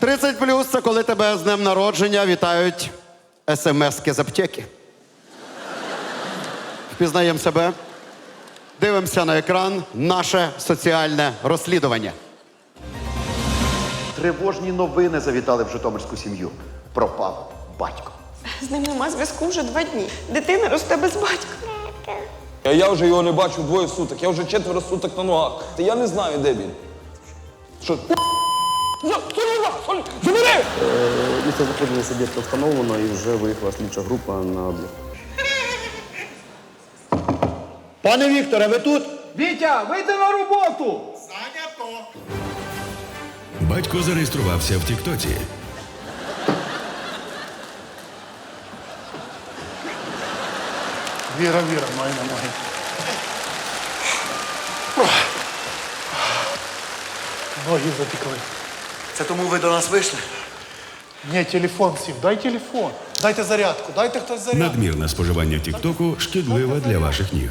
30 плюс це коли тебе з днем народження вітають смски з аптеки. Впізнаємо себе. Дивимося на екран наше соціальне розслідування. Тривожні новини завітали в Житомирську сім'ю. Пропав батько. З ним нема зв'язку вже два дні. Дитина росте без батька. А я вже його не бачу двоє суток. Я вже четверо суток на ногах. Та я не знаю, де він. Що? Забери! Місце знаходження суб'єкта встановлено і вже виїхала слідча група на облік. Пане Вікторе, ви тут? Вітя, вийди на роботу! Батько зареєструвався в Тіктоці. Віра, Віра, мої на ноги. Ноги затекли. Це тому ви до нас вийшли? Ні, телефон сів, дай телефон. Дайте зарядку, дайте хтось зарядку. Надмірне споживання Тіктоку шкідливе для ваших ніг.